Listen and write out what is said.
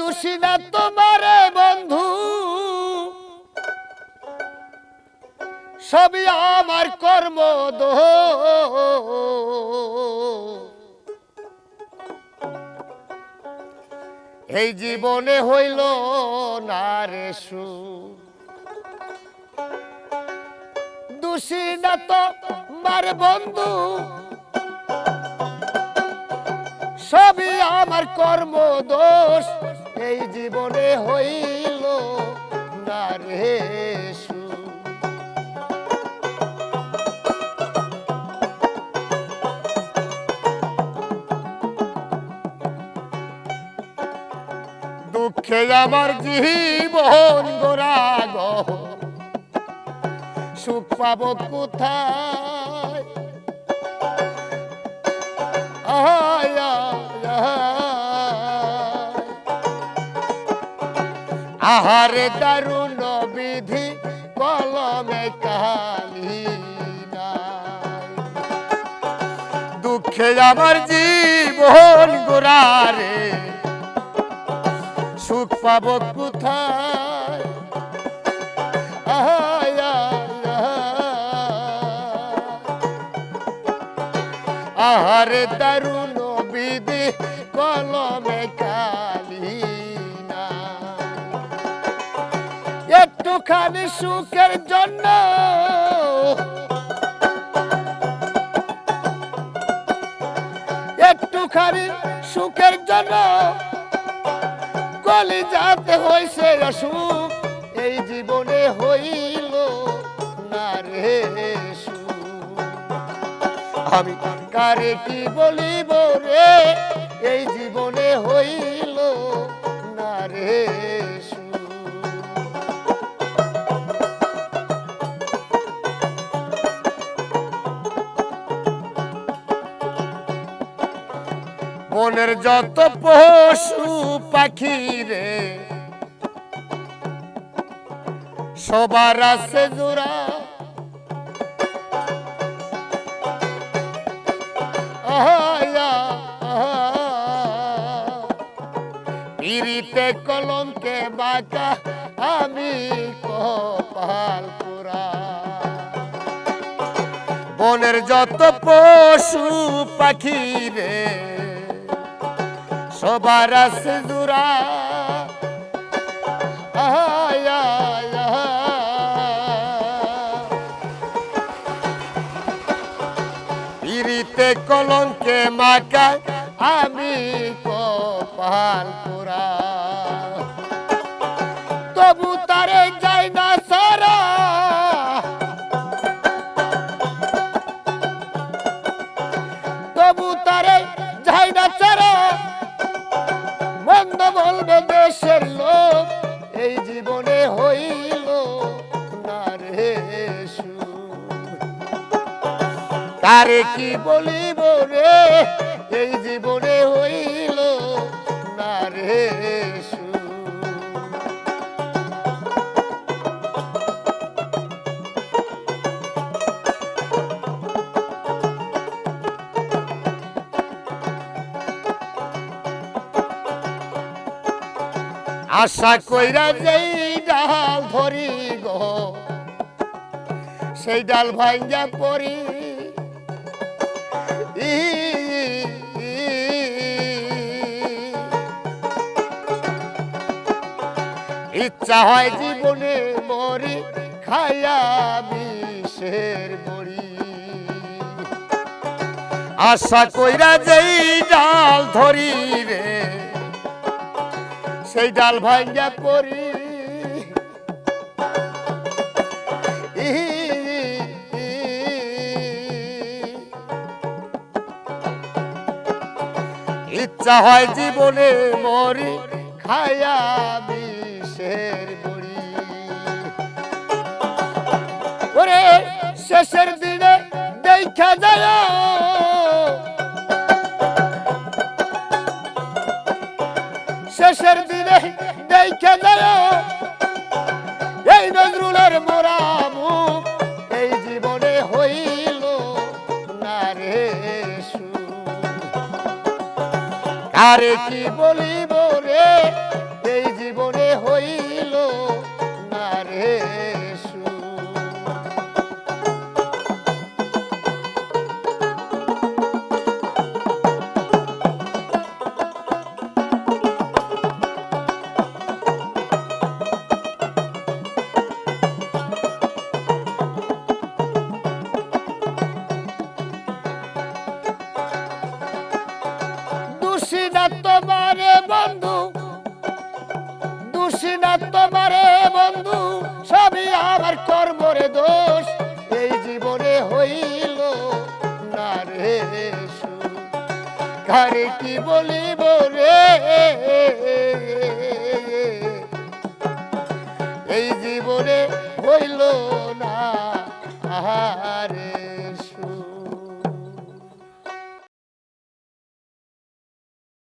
দোষী না তোমারে বন্ধু। সবই আমার কর্ম দোষ এই জীবনে হইল না রে সু দোষী না তো মার বন্ধু। সবই আমার কর্ম দোষ। এই জীবনে হইল দুঃখে আমার জীবন গোরাগ সুখ পাব কোথায়? আহারে দারুণ বিধি কলমে কালি দুঃখে আমার জীবন গোরারে সুখ পাব কোথায়। আহারে দারুণ বিধি কলমে কালি একটুখানি সুখের জন্য। একটুখানি সুখের জন্য কলি যাতে হয়েছে অসুখ এই জীবনে হইল না রে আমি কারে কি বলিব রে, এই জীবনে হইল না রে বনের যত পশু পাখি রে, সবার আছে জোড়া। পিরিতে কলঙ্কে বাঁকা আমি কপাল পুরা বনের যত পশু পাখি রে আহায়া, আহা। পিরিতে কলঙ্কে মাকা আমি কপাল পোড়া তবু তারে তারে কি বলিব রে এই জীবনে হইল না রে। আশা কইরা যেই ডাল ধরি গো সেই ডাল ভাঙ্গা ই, ইচ্ছা হয় জীবনে মরি খায়া বিষের বড়ি আশা কইরা যেই ডাল ধরি রে সেই ডাল ভাঙ্গা পড়ি হয় জীবনে মরি খায়া বিষের বড়ি। ওরে শেষের দিনে দেখা যায়। শেষের দিনে দেখা যায়। এই নজরুলের মোরা আরে কি বলিব রে? দোষী না তোমারে বন্ধু। দোষী তোমারে বন্ধু, সবই আমার কর্মরে দোষ। এই জীবনে হইল না রে কি বলিব রে? এই জীবনে হইল না